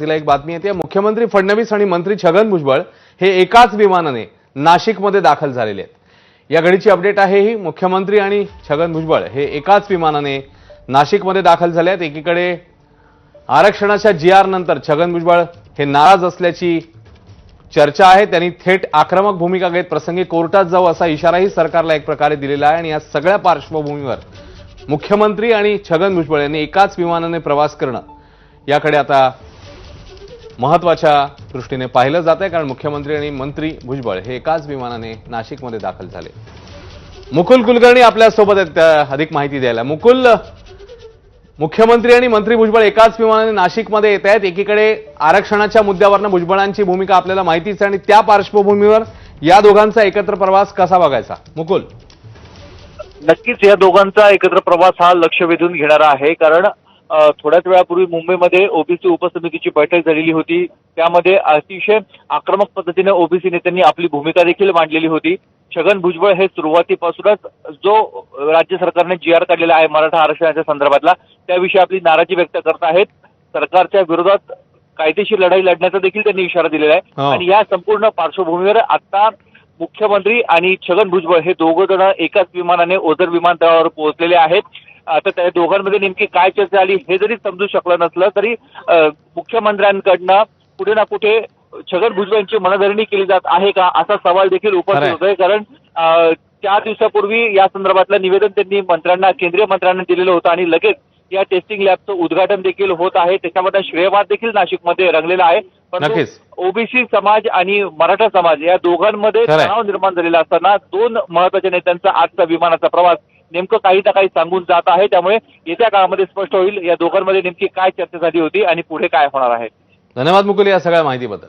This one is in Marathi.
सुरुवातीला एक बातमी येते. मुख्यमंत्री फडणवीस आणि मंत्री छगन भुजबळ हे एकाच विमानाने नाशिकमध्ये दाखल झालेले आहेत. या घडीची अपडेट आहे ही. मुख्यमंत्री आणि छगन भुजबळ हे एकाच विमानाने नाशिकमध्ये दाखल झाले आहेत. एकीकडे आरक्षणाच्या जी आर नंतर छगन भुजबळ हे नाराज असल्याची चर्चा आहे. त्यांनी थेट आक्रमक भूमिका घेत प्रसंगी कोर्टात जाऊ असा इशाराही सरकारला एक प्रकारे दिलेला आहे. आणि या सगळ्या पार्श्वभूमीवर मुख्यमंत्री आणि छगन भुजबळ यांनी एकाच विमानाने प्रवास करणं याकडे आता महत्त्वाच्या दृष्टीने पाहिलं जात आहे कारण मुख्यमंत्री आणि मंत्री भुजबळ हे एकाच विमानाने नाशिकमध्ये दाखल झाले. मुकुल कुलकर्णी आपल्यासोबत आहेत अधिक माहिती द्यायला. मुकुल मुख्यमंत्री आणि मंत्री भुजबळ एकाच विमानाने नाशिकमध्ये येत आहेत. एकीकडे आरक्षणाच्या मुद्द्यावरनं भुजबळांची भूमिका आपल्याला माहितीच आहे आणि त्या पार्श्वभूमीवर या दोघांचा एकत्र प्रवास कसा बघायचा? मुकुल. नक्कीच या दोघांचा एकत्र प्रवास हा लक्ष वेधून घेणारा आहे कारण थोड्याच वेळापूर्वी मुंबईमध्ये ओबीसी उपसमितीची बैठक झालेली होती. त्यामध्ये अतिशय आक्रमक पद्धतीने ओबीसी नेत्यांनी आपली भूमिका देखील मांडलेली होती. छगन भुजबळ हे सुरुवातीपासूनच जो राज्य सरकारने जी आर काढलेला आहे मराठा आरक्षणाच्या संदर्भातला त्याविषयी आपली नाराजी व्यक्त करत आहेत. सरकारच्या विरोधात कायदेशीर लढाई लढण्याचा देखील त्यांनी इशारा दिलेला आहे. हो. आणि या संपूर्ण पार्श्वभूमीवर आता मुख्यमंत्री आणि छगन भुजबळ हे दोघं जण एकाच विमानाने ओझर विमानतळावर पोहोचलेले आहेत. आता त्या दोघांमध्ये नेमकी काय चर्चा आली हे जरी समजू शकलं नसलं तरी मुख्यमंत्र्यांकडनं कुठे ना कुठे छगन भुजबळ यांची मनधरणी केली जात आहे का असा सवाल देखील उपस्थित. होतोय कारण चार दिवसापूर्वी या संदर्भातलं निवेदन त्यांनी मंत्र्यांना केंद्रीय मंत्र्यांना दिलेलं होतं आणि लगेच या टेस्टिंग लॅबचं उद्घाटन देखील होत आहे त्याच्यामध्ये श्रेयवाद देखील नाशिकमध्ये रंगलेला आहे नक्कीच. ओबीसी समाज आणि मराठा समाज या दोघांमध्ये. तणाव निर्माण झालेला असताना दोन महत्त्वाच्या नेत्यांचा आजचा विमानाचा प्रवास नेमकं काही ना काही सांगून जात आहे. त्यामुळे येत्या काळामध्ये स्पष्ट होईल या दोघांमध्ये नेमकी काय चर्चा झाली होती आणि पुढे काय होणार आहे. धन्यवाद मुकुल या सगळ्या माहितीबद्दल.